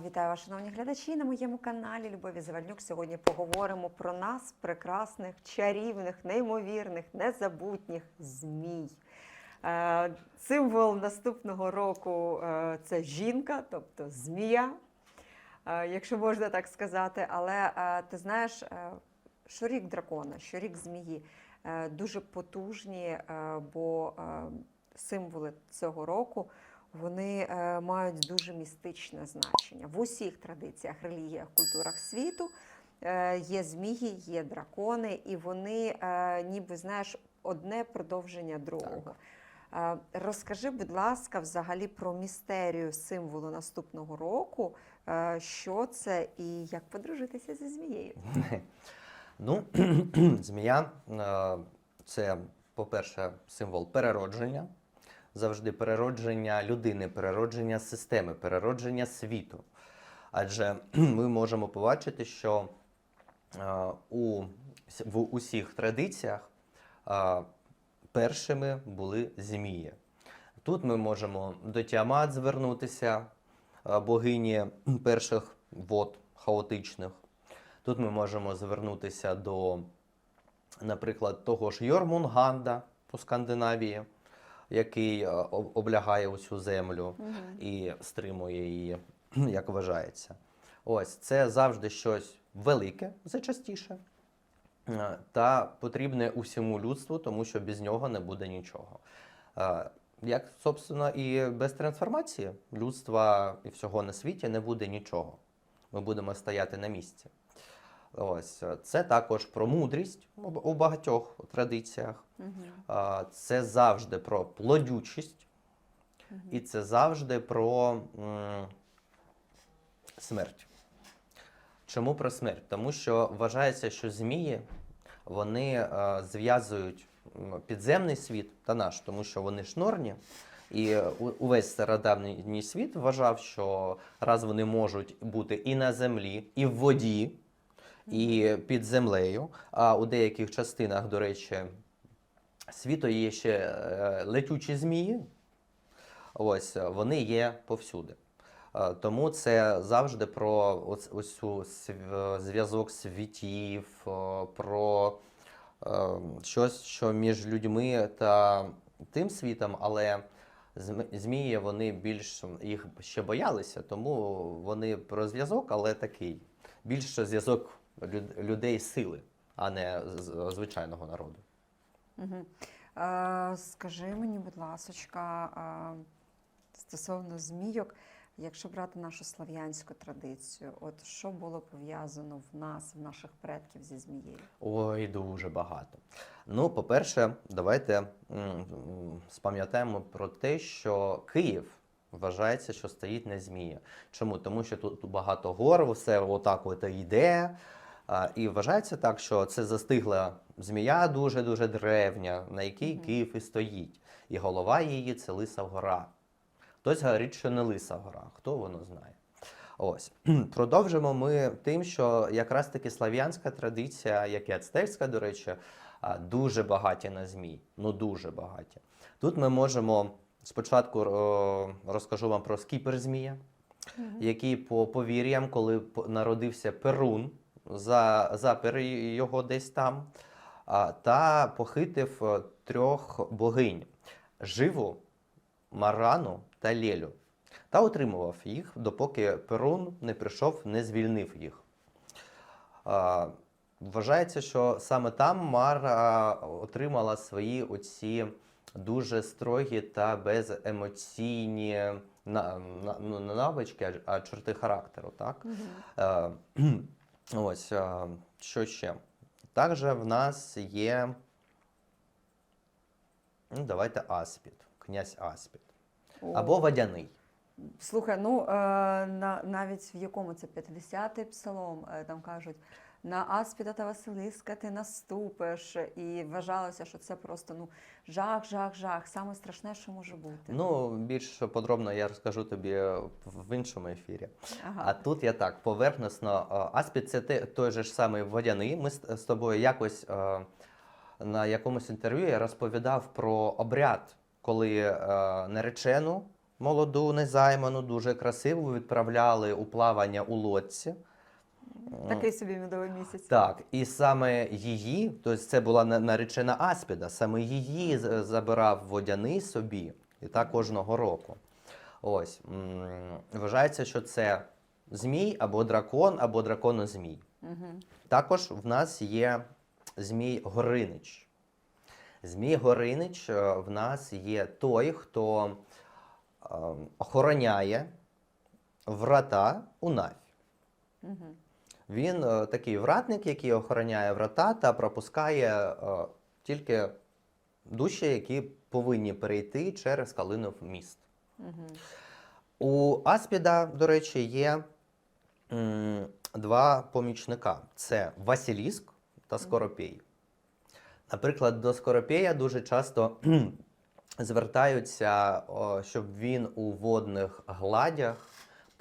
Вітаю вас, шановні глядачі на моєму каналі Любові Завальнюк. Сьогодні поговоримо про нас, прекрасних, чарівних, неймовірних, незабутніх змій. Е, Символ наступного року е, це жінка, тобто змія, е, якщо можна так сказати. Але ти знаєш, щорік дракона, щорік змії дуже потужні, бо символи цього року вони е, мають дуже містичне значення в усіх традиціях, релігіях, культурах світу. Е, є змії, є дракони, і вони, е, ніби знаєш, одне продовження другого. Розкажи, будь ласка, взагалі про містерію символу наступного року, що це і як подружитися зі змією. Ну, змія це, по-перше, символ переродження. Завжди переродження людини, переродження системи, переродження світу. Адже ми можемо побачити, що е, у, в усіх традиціях е, першими були змії. Тут ми можемо до Тіамат звернутися, е, богині перших вод хаотичних. Тут ми можемо звернутися до, наприклад, того ж Йормунганда по Скандинавії, який е, облягає усю землю і стримує її, як вважається. Ось це завжди щось велике, зачастіше, е, та потрібне усьому людству, тому що без нього не буде нічого. Е, Як, собственно, і без трансформації людства і всього на світі не буде нічого. Ми будемо стояти на місці. Ось е, це також про мудрість у багатьох традиціях. А, Це завжди про плодючість, і це завжди про м, смерть. Чому про смерть? Тому що вважається, що змії вони е, зв'язують підземний світ та наш, тому що вони шнорні. І увесь стародавній світ вважав, що раз вони можуть бути і на землі, і в воді, і під землею, а у деяких частинах, до речі, світу є ще е, летючі змії. Ось вони є повсюди. Е, Тому це завжди про ось, зв'язок світів, е, про щось, що між людьми та тим світом, але змії вони більш їх ще боялися, тому вони про зв'язок, але такий. Більше зв'язок людей сили, а не звичайного народу. Угу. Е, скажи мені, будь ласочка, е, стосовно змійок, якщо брати нашу слав'янську традицію, от що було пов'язано в нас, в наших предків зі змією? Ой, дуже багато. Ну, по-перше, давайте спам'ятаємо про те, що Київ вважається, що стоїть на змії. Чому? Тому що тут багато гор, все отак от йде. І вважається так, що це застигла змія дуже-дуже древня, на якій Київ і стоїть. І голова її це Лиса гора. Хтось говорить, що не Лиса гора, хто воно знає. Ось продовжимо ми тим, що якраз таки слав'янська традиція, як і ацтекська, до речі, дуже багаті на змій. Ну дуже багаті. Тут ми можемо спочатку розкажу вам про скіпер змія, який по повір'ям, коли народився Перун, за, запер його десь там, та похитив е, трьох богинь живу, марану та лелю. Та утримував їх, допоки Перун не прийшов, не звільнив їх. Вважається, що саме там Мара отримала свої оці дуже строгі та беземоційні ну, навички, а, чорти характеру. Так? Е, ось, що ще? Також в нас є. Ну, давайте Аспід, князь Аспід. О, Або Водяний. Слухай, ну е, на, навіть в якому це 50-й псалом, е, там кажуть, на Аспіда та Василиска ти наступиш. І вважалося, що це просто ну, жах, жах, жах. Саме страшне, що може бути. Ну, більш подробно я розкажу тобі в іншому ефірі. ага. А тут я так поверхносно. е, Аспід це той же ж самий водяний. Ми з тобою якось на якомусь інтерв'ю я розповідав про обряд, коли наречену молоду, незайману, дуже красиву, відправляли у плавання у лодці. Такий собі медовий місяць. Так, і саме її, тобто це була наречена Аспіда, саме її забирав водяний собі, і так кожного року. Ось. Вважається, що це змій або дракон, або драконозмій. Угу. Також в нас є Змій Горинич. Змій Горинич е, в нас є той, хто е, охороняє врата у Наві. Угу. Він е, такий вратник, який охороняє врата та пропускає е, тільки душі, які повинні перейти через Калинов міст. Угу. У Аспіда, до речі, є м, два помічника: це Василіск та Скоропій. Наприклад, до Скоропія дуже часто звертаються, о, щоб він у водних гладях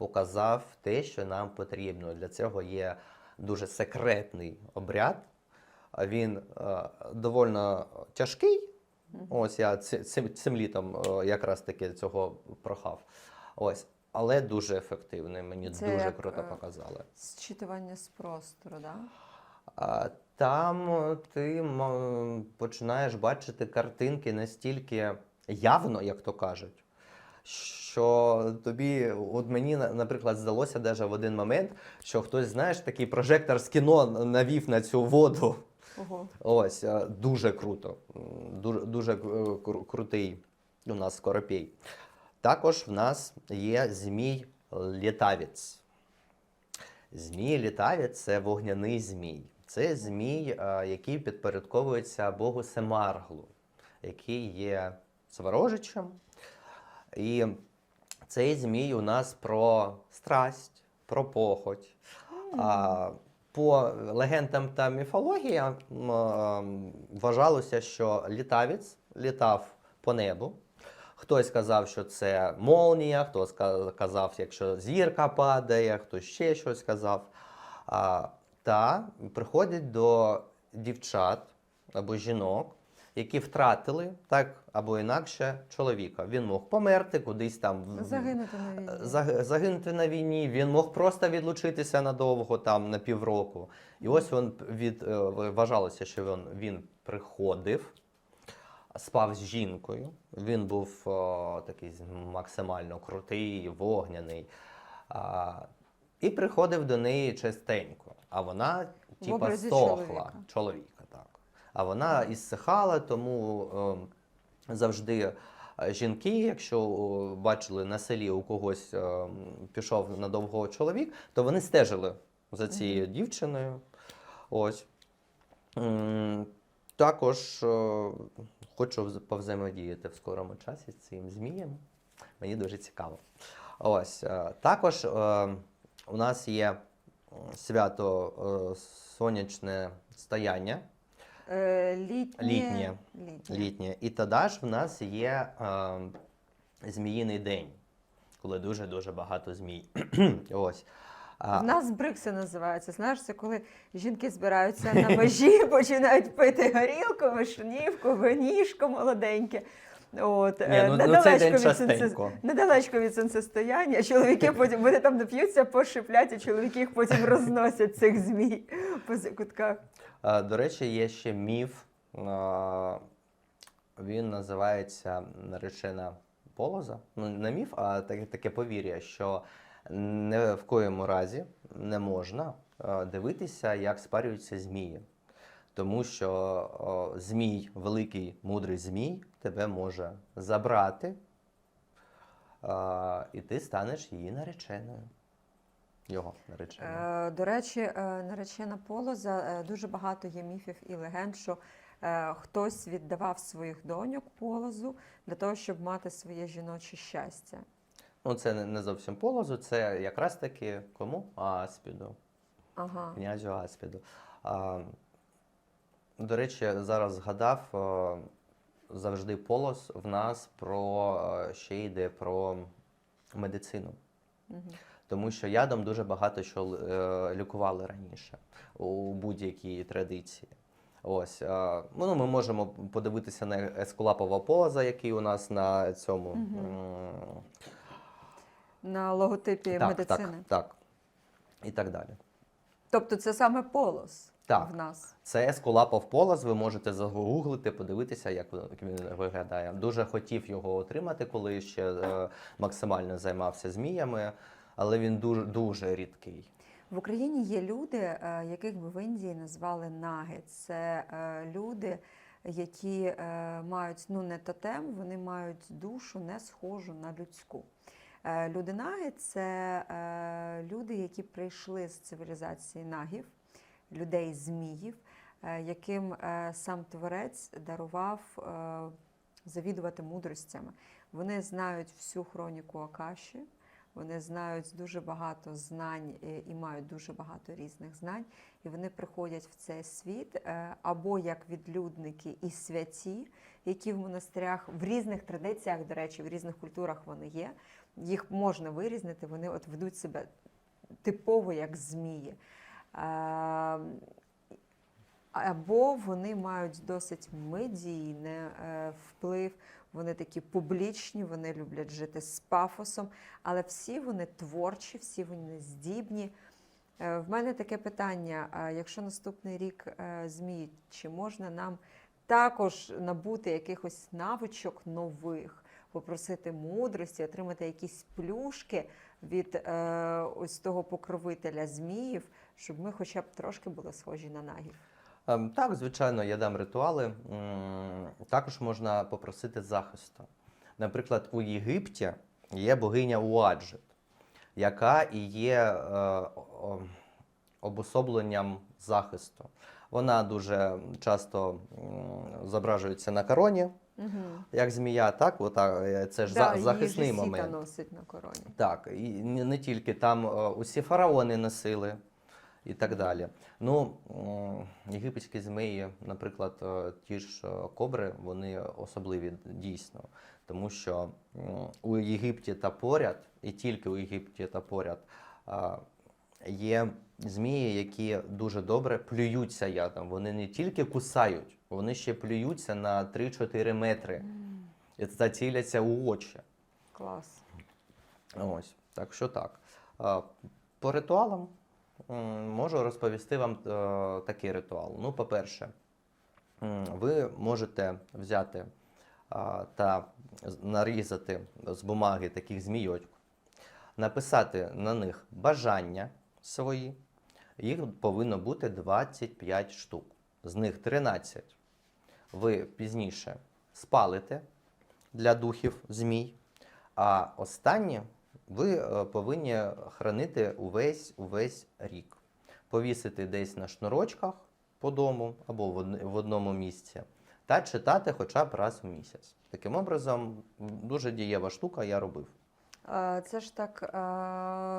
показав те, що нам потрібно. Для цього є дуже секретний обряд. Він е, довольно тяжкий. Ось я цим, цим літом е, якраз таки цього прохав. Ось, але дуже ефективний. Мені Це дуже як, круто е, показали. Зчитування з простору, да? Там е, ти починаєш бачити картинки настільки явно, як то кажуть, що тобі, от мені, наприклад, здалося даже в один момент, що хтось, знаєш, такий прожектор з кіно навів на цю воду. Ого. Ось, е, дуже круто. Дуже, дуже крутий у нас скоропій. Також в нас є змій літавець. Змій літавець це вогняний змій. Це змій, е, який підпорядковується Богу Семарглу, який є Сворожичем. І цей змій у нас про страсть, про похоть. А, по легендам та міфологіям вважалося, що літавець літав по небу. Хтось казав, що це молнія, хтось ка- казав, якщо зірка падає, хтось ще щось казав. А, та приходять до дівчат або жінок, які втратили так або інакше чоловіка. Він мог померти кудись там Загинути на війні. Заг- загинути на війні, він мог просто відлучитися надовго, там на півроку. І ось він від е, вважалося, що він, він приходив, спав з жінкою. Він був о, такий максимально крутий, вогняний. А, і приходив до неї частенько. А вона типа стохла чоловіка. так. А вона ісцехала, тому е, завжди е, жінки, якщо бачили на селі у когось е, пішов надовго чоловік, то вони стежили за цією дівчиною. Ось. Також е, хочу повзаємодіяти в скорому часі з цим змієм. Мені дуже цікаво. Ось. е, Також у нас є свято сонячне стояння. Е, літнє. Літнє. Літнє. літнє. І тоді ж в нас є е, зміїний день, коли дуже-дуже багато змій. Ось. А, В нас брикси називаються. Знаєш, це коли жінки збираються на межі, починають пити горілку, вишнівку, винішко молоденьке. От, Ні, е, ну, ну недалечко день від частенько. Недалечко від сонцестояння. Чоловіки потім вони там нап'ються, пошиплять, і чоловіки їх потім розносять цих змій по закутках. До речі, є ще міф. Він називається наречена полоза. Ну, не міф, а таке, таке повір'я, що не в коєму разі не можна дивитися, як спарюються змії. Тому що о, змій, великий мудрий змій, тебе може забрати, е, і ти станеш її нареченою. Його нареченою. Е, До речі, е, наречена полоза е, дуже багато є міфів і легенд, що е, хтось віддавав своїх доньок полозу для того, щоб мати своє жіноче щастя. Ну, це не- зовсім полозу, це якраз таки кому? Аспіду, Ага. князю Аспіду. А, до речі, зараз згадав, завжди полос в нас про е, ще йде про медицину. Мгм. Тому що ядом дуже багато що е, лікували раніше у будь-якій традиції. Ось е, ну, ми можемо подивитися на ескулапового полоза, який у нас на цьому м, на логотипі так, медицини. Так, так. І так далі. Тобто це саме полос Так. в нас. Це Ескулапов полос, ви можете загуглити, подивитися, як він- як він виглядає. Дуже хотів його отримати, коли ще е, максимально займався зміями, але він дуже, дуже рідкий. В Україні є люди, е, яких би в Індії назвали наги. Це е, люди, які е, мають ну не тотем, вони мають душу не схожу на людську. Е, Люди наги це е, люди, які прийшли з цивілізації нагів, людей зміїв, е, яким е, сам творець дарував е, завідувати мудростями. Вони знають всю хроніку Акаші, вони знають дуже багато знань і мають дуже багато різних знань, і вони приходять в цей світ або як відлюдники і святі, які в монастирях в різних традиціях, до речі, в різних культурах вони є. Їх можна вирізнити, вони от ведуть себе типово як змії. Е, Або вони мають досить медійний е, вплив, вони такі публічні, вони люблять жити з пафосом, але всі вони творчі, всі вони здібні. Е, В мене таке питання: якщо наступний рік е, змій, чи можна нам також набути якихось навичок нових, попросити мудрості, отримати якісь плюшки від ось того покровителя зміїв, щоб ми хоча б трошки були схожі на нагів? Ем, Так, звичайно, я дам ритуали. Також можна попросити захисту. Наприклад, у Єгипті є богиня Уаджет, яка і є е, обособленням захисту. Вона дуже часто зображується на короні, Угу. як змія, так? Ота, е, це ж за- захисний момент. носить на короні. Так, і не, не тільки там е, усі фараони носили і так далі. Ну, єгипетські змії, наприклад, е, ті ж е, кобри, вони особливі дійсно, тому що у Єгипті та поряд, і тільки у Єгипті та поряд, є змії, які дуже добре плюються ядом. Вони не тільки кусають, вони ще плюються на 3-4 метри і заціляться у очі. Клас. Ось, так що так. По ритуалам можу розповісти вам е, такий ритуал. Ну, по-перше, ви можете взяти а, та нарізати з бумаги таких змійочок, написати на них бажання свої. Їх повинно бути 25 штук. З них 13 ви пізніше спалите для духів змій. А останні ви е, повинні хранити увесь, увесь рік. Повісити десь на шнурочках по дому або в одному місці та читати хоча б раз в місяць. Таким образом, дуже дієва штука я робив. Це ж так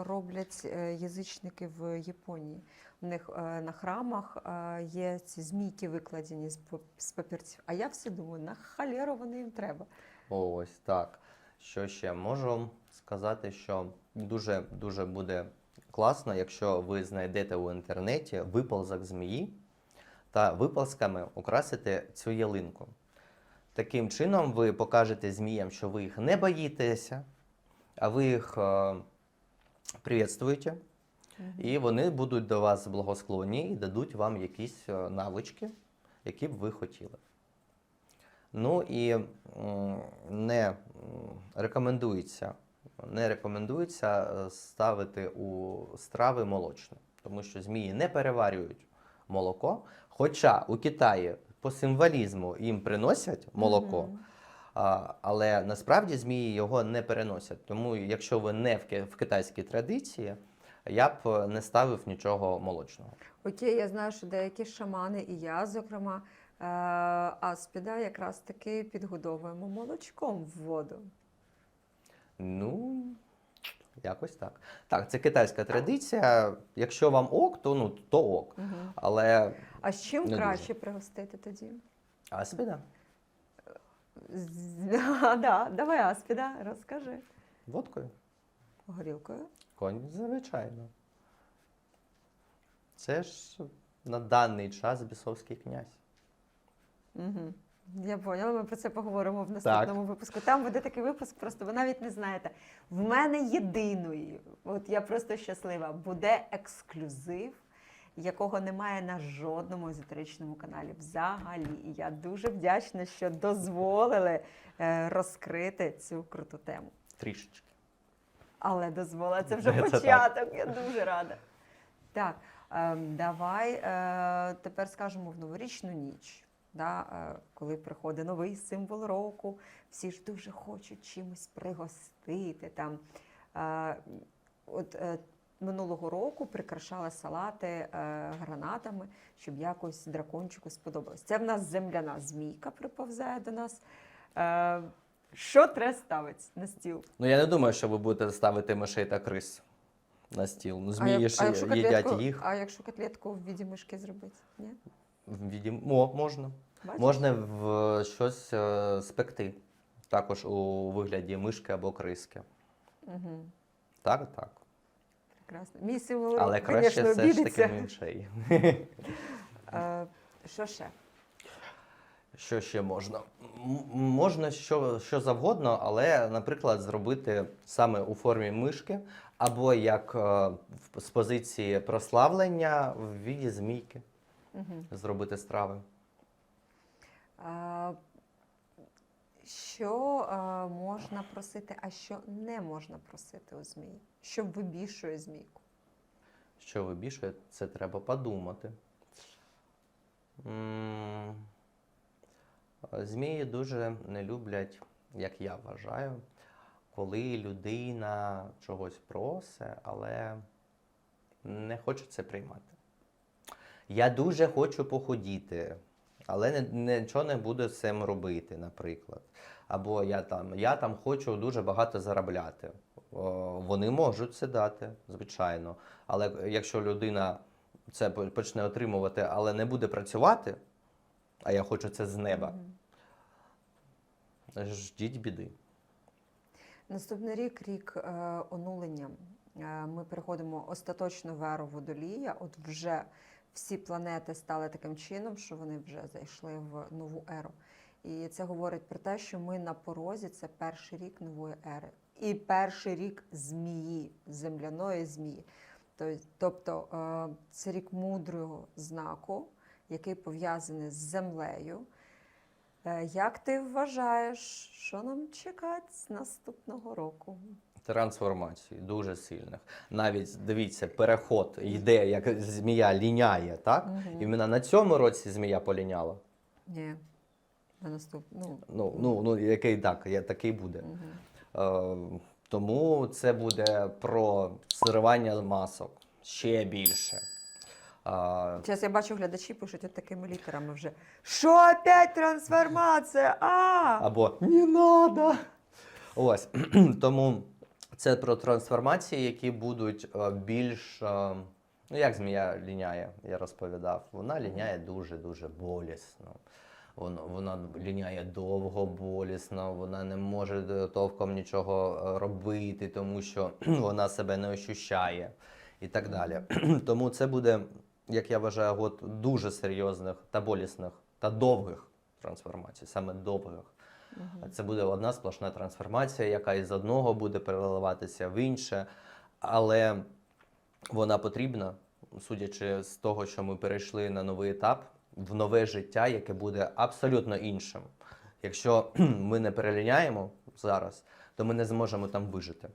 роблять е, язичники в Японії. У них е, на храмах є ці змійки викладені з папірців. А я все думаю, на халеру вони їм треба. Ось так. Що ще можу сказати, що дуже дуже буде класно, якщо ви знайдете у інтернеті виползок змії та виползками украсите цю ялинку. Таким чином, ви покажете зміям, що ви їх не боїтеся, а ви їх е, привітствуєте, і вони будуть до вас благосклонні і дадуть вам якісь е, навички, які б ви хотіли. Ну і м, не м, рекомендується, не рекомендується е, ставити у страви молочне, тому що змії не переварюють молоко. Хоча у Китаї по символізму їм приносять молоко, але насправді змії його не переносять. Тому, якщо ви не в, китайській традиції, я б е, не ставив нічого молочного. Окей, я знаю, що деякі шамани, і я, зокрема, е, аспіда якраз таки підгодовуємо молочком в воду. Ну, якось так. Так, це китайська традиція. Якщо вам ок, то ну то ок. Мгм. Але А з чим Не краще пригостити тоді? аспіда, З- да, давай аспіда, розкажи. водкою, Горілкою. конь, звичайно. Це ж на даний час бісовський князь. Угу. Я поняла, ми про це поговоримо в наступному випуску. Там буде такий випуск, просто ви навіть не знаєте. В мене єдиної, от я просто щаслива, буде ексклюзив, якого немає на жодному езотеричному каналі взагалі. І я дуже вдячна, що дозволили е, розкрити цю круту тему. Трішечки. Але дозволила, це вже Це так. початок. Я дуже рада. Так, ем, давай е, тепер скажемо в новорічну ніч. Да, е, коли приходить новий символ року, всі ж дуже хочуть чимось пригостити. Там, е, от, е, минулого року прикрашали салати гранатами, щоб якось дракончику сподобалось. Це в нас земляна змійка приповзає до нас. Що треба ставити на стіл? Ну я не думаю, що ви будете ставити мишей та крис на стіл. Ну, змії ж їдять котлетку- їх. А якщо котлетку в віді мишки зробити? Ні? В віді... О, можна. Бачиш? Можна в щось е, спекти. Також у вигляді мишки або криски. Угу. Так, так. Прекрасно. Мій символ, Але краще звісно, все ж обідеться. таки мишей. Е, Що ще? Що ще можна? М- Можна що, що завгодно, але, наприклад, зробити саме у формі мишки, або як е, в- з позиції прославлення в віді змійки Угу. зробити страви. Е, Що е, можна просити, а що не можна просити у змії? Що вибішує змійку? Що вибішує, це треба подумати. Змії дуже не люблять, як я вважаю, коли людина чогось просить, але не хоче це приймати. Я дуже хочу похудіти, але не, нічого не буду з цим робити, наприклад. Або я там, я там хочу дуже багато заробляти. О, Вони можуть це дати, звичайно. Але якщо людина це почне отримувати, але не буде працювати, а я хочу це з неба, Мгм. ждіть біди. Наступний рік рік е, онулення. Е, ми переходимо остаточно в еру водолія. От вже всі планети стали таким чином, що вони вже зайшли в нову еру. І це говорить про те, що ми на порозі це перший рік нової ери. І перший рік змії, земляної змії. Тобто- е, це рік мудрого знаку, який пов'язаний з землею. Е, Як ти вважаєш, що нам чекати з наступного року? Трансформації дуже сильних. Навіть дивіться, переход йде, як змія ліняє, так? Мгм. Іменно на цьому році змія поліняла. Ні. На наступ... ну, Ну, ну, ну який так, я- такий буде. мгм. Е, тому це буде про зривання масок ще більше. Зараз я бачу, глядачі пишуть от такими літерами вже. Що опять трансформація? А! або не надо. Ось тому це про трансформації, які будуть е, більш. е, Ну, як змія ліняє, я розповідав. Вона ліняє дуже-дуже болісно. Вона, вона ліняє довго болісно, вона не може е, толком нічого робити, тому що вона себе не ощущає і так далі. Тому це буде, як я вважаю, год дуже серйозних та болісних та довгих трансформацій, саме довгих. Мгм. Це буде одна сплошна трансформація, яка із одного буде переливатися в інше, але вона потрібна, судячи з того, що ми перейшли на новий етап, в нове життя, яке буде абсолютно іншим. Якщо ми не переліняємо зараз, то ми не зможемо там вижити.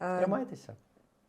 Е, Тримайтеся.